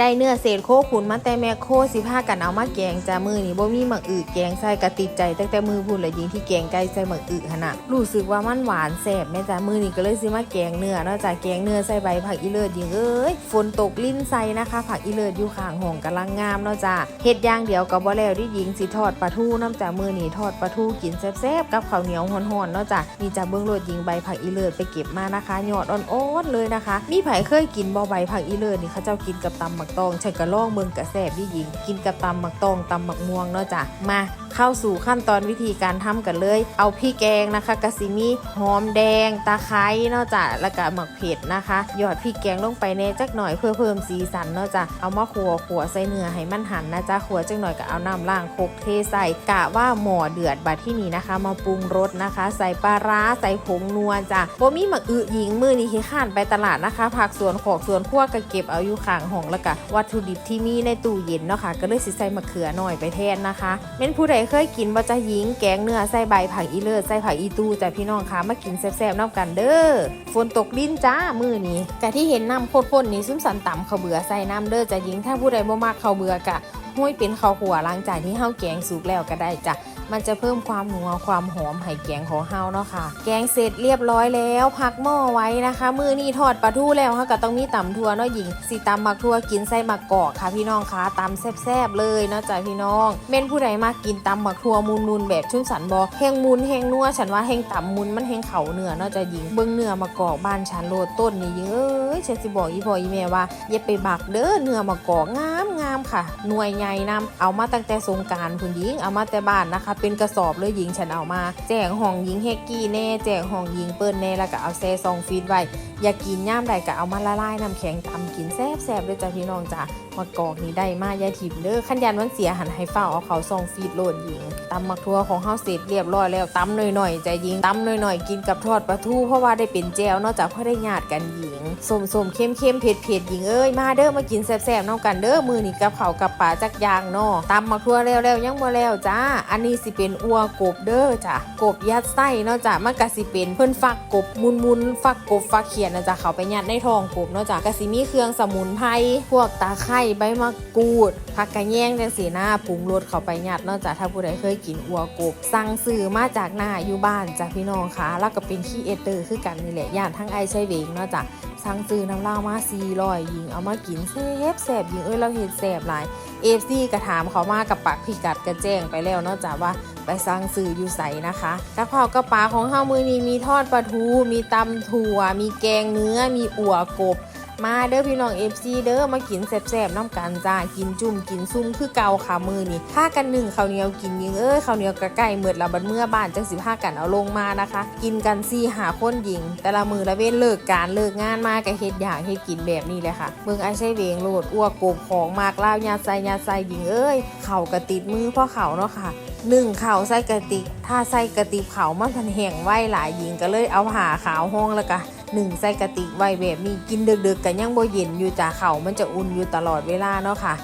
ได้เนื้อเศษโคขุนมาแต่แม่โคสิพากันเอามาแกงจ้ามือนี่บ่มีหมักอึแกงใส่กระติดใจตั้งแต่มือพูดเลยยิงที่แกงไก่ใส่หมักอึขนาดรู้สึกว่ามันหวานแซ่บแม่จ้ามือนี่ก็เลยซื้อมาแกงเนื้อนาะจ้าแกงเนื้อใส่ใบผักอีเลิศยิงเอ้ยฝนตกลิ้นใส่นะคะ ผักอีเลิศอยู่ข้างห้องกำลังงามเนาะจ้าเฮ็ดย่างเดียวก็บ่แล้วที่ยิงสิทอดปลาทูน้ำจ้ามือนี่ทอดปลาทูกินแซ่บๆกับข้าวเหนียวฮ้อนๆเนาะจ้านี่จ้าเบื้องโลดยิงใบผักอีเลิศไปเก็บมานะคะยอดอ่อนๆเลยนะคะ มีไผเคยกินบ่ใบผักอีเลิศนี่เขาเจ้ากินกับตำหมักตองฉันกะล่องเมืองกระแสบที่ยิง กินกับตำหมักตองตำหมักม่วงเนาะจ้ะมา เข้าสู่ขั้นตอนวิธีการทำกันเลย เอาพริกแกงนะคะกะสิมีหอมแดง ตะไคร้เนาะจ้ะแล้วก็หมักเผ็ดนะคะ หยอดพริกแกงลงไปแน่จักหน่อยเพื่อเพิ่มสีสันเนาะจ้ะเอามาขัวขัวใส่เนื้อให้มันหันนะจ้ะขัวจักหน่อยก็เอาน้ำล้างโคกเทใส่กะว่าหม้อเดือดบัดที่นี่นะคะ มาปรุงรสนะคะ ใส่ปลาร้าใส่ผงนัวจ้ะโบมีหมักอึหญิงมือนี่ขี้ข้านไปตลาดนะคะ ผักสวนของสวนครัวก็เก็บเอาอยู่ข้างห้องแล้วก็วัตถุดิบที่มีในตู้เย็นเนาะค่ะก็เลยสิใส่มะเขือหน่อยไปแทนนะคะเม่นผู้ใดเคยกินบ่จะหญิงแกงเนื้อใส่ใบผักอีเลิศใส่ผักอีตูจ้ะพี่น้องคะมากินแซ่บๆน้ำกันเด้อฝนตกดินจ้ามือนี้แต่ที่เห็นน้ำโคตรๆนี่ซุ้มสันต่ำข้าเบื่อใส่น้ำเด้อจ้ะหญิงถ้าผู้ใดบ่มากข้าเบื่อกะ ห้วยเป็นข้าวหัวหลังจากที่เฮาแกงสุกแล้วก็ได้จ้ะมันจะเพิ่มความนัวความหอมให้แกงของเฮาเนาะค่ะ แกงเสร็จเรียบร้อยแล้ว พักหม้อไว้นะคะ มือนี่ทอดปลาทูแล้วเฮาก็ต้องมีตำทั่วเนาะหญิงสีตำมักทั่วกินใส่มักกอกค่ะพี่น้องคะตำแซ่บๆเลยเนาะจ้ะพี่น้องเม่นผู้ใดมากินตำมักทั่วมุนๆแบบชุ่มสันบอแห้งมุนแห้งนัวฉันว่าแห้งตำมุนมันแห้งเข่าเนื้อเนาะจ้ะหญิงเบิ้องเนื้อมักกอกบ้านฉันโลดต้นนี่หญิงเอ้ยฉันสิบอกอีพ่ออีแม่ว่าอย่าไปบักเด้อเนื้อมักกอกงามงามค่ะหน่วยใหญ่นำเอามาตั้งแต่สงการคุณหญิงเอามาแต่บ้านนะคะ เป็นกระสอบเลยหญิงฉันเอามา แจกห้องหญิงเฮกกี้แน่แจกห้องหญิงเปิ้ลแน่แล้วก็เอาแซ่ซองฟีดไว้อยากกินย่ามใดก็เอามาละลายน้ำแข็งตำกินแซ่บแซ่บๆเลยจ้ะพี่น้องจ้ะมากอกนี่ได้มายายถิ่มเด้อขันยันมันเสียหันให้เฝ้าเอาเขาซองฟีดโหลดหญิงตำมักทัวของเฮาเสร็จเรียบร้อยแล้วตำหน่อยๆใจหญิงตำหน่อยๆกินกับทอดปลาทูเพราะว่าได้เป็นแจวนอกจากเพราะได้ญาติกันหญิงสมสมๆเข้มๆเผ็ดๆหญิงเอ้ยมาเด้อมากินแซ่บๆน้องกันเด้อมือนี่กับเขากับป่าจักอยางเนาะตำมักทัวแล้วๆยังบ่แล้วจ้า อันนี้สิเป็นอัวกบเด้อจ้ะกบยัดไส้เนาะจ้ะมันก็สิเป็นเพิ่นฟักกบมุนมุนๆฟักกบฟักเขียนนะจ้ะเขาไปยัดในท้องกบเนาะจ้ะก็สิมีเครื่องสมุนไพรพวกตาไคร้ใบมะกรูดผักกระแยงจังสีหน้าปรุงรสเขาไปยัดเนาะจ้ะถ้าผู้ใดเคยกินอัวกบ สั่งซื้อมาจากหน้าอยู่บ้านจ้ะพี่น้องค่ะแล้วก็เป็นขี้เอเตอร์คือกันนี่แหละย่านทั้งไอใช้เวงเนาะจ้ะสั่งซื้อน้ำเหล้ามาซีรอยยิงเอามากินแซ่บแซ่บยิงเอ้ยเราเห็นแซ่บหลายเอฟซีกระถามเขามากับปากพิกัดกระแจ้งไปแล้วนอกจากว่าไปสร้างสื่ออยู่ใสนะคะกระเพรากระป๋าของเฮามือนี้มีทอดปลาทู มีตำถั่ว มีแกงเนื้อ มีอั่วกบ มาเด้อพี่น้องเอฟซีเด้อมากินแซ่บๆน้ำกันจ้ากินจุ่มกินซุ่มคือเกาขามือนี่ถ้ากันหนึ่งข้าวเหนียวกินยิงเอ้ยข้าวเหนียวกระไก่เมือดละบัดเมื่อบ้านจังสิบห้ากันเอาลงมานะคะ กินกันซี่หาคนยิง แต่ละมือละเว้นเลิกการเลิกงานมาก็เฮ็ดอยากเฮ็ดกินแบบนี้เลยค่ะเบิ่งไอ้ใช้เวงโลดอ้วกโกบของมากล่าวยาใส่ยาใส่ยิงเอ้ยเข่ากระติดมือพ่อเข่าเนาะค่ะหนึ่งเข่าใส่กระติกถ้าใส่กระติกเข่ามันพันแห้งไหวหลายยิงก็เลยเอาผ่าขาวห้องแล้วก็ หนึ่งใส่กะติกไว้แบบนี้กินดึกๆกันยังบ่เย็นอยู่จ้าเขามันจะอุ่นอยู่ตลอดเวลาเนาะค่ะ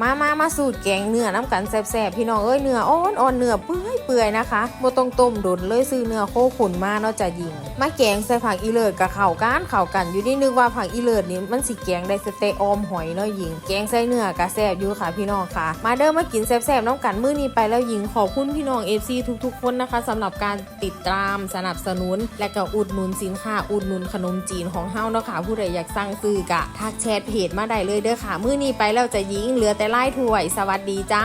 มามามาสูตรแกงเนื้อน้ำกันแซ่บๆพี่น้องเอ้ยเนื้ออ่อนอ่อนเนื้อเปื่อยเปื่อยๆนะคะบ่ต้องต้มดนเลยซื้อเนื้อโคขุนมาเนาะจะยิงมาแกงใส่ผักอีเลิศกับเข่าก้านเข่ากันอยู่นี่นึกว่าผักอีเลิศนี่มันสิแกงได้สเตออมหอยเนาะยิง แกงใส่เนื้อกะแซบอยู่ค่ะพี่น้องค่ะ มาเด้อมากินแซ่บๆน้ำกันมื้อนี้ไปแล้วยิงขอบคุณพี่น้อง FC ทุกๆคนนะคะสำหรับการติดตามสนับสนุน และก็อุดหนุนสินค้าอุดหนุนขนมจีนของเฮาเนาะค่ะผู้ใดอยากสั่งซื้อกะทักแชทเพจมาได้เลยเด้อค่ะมื้อนี้ไปแล้วจะยิงเหลือแต่ไล่ถ้วย สวัสดีจ้า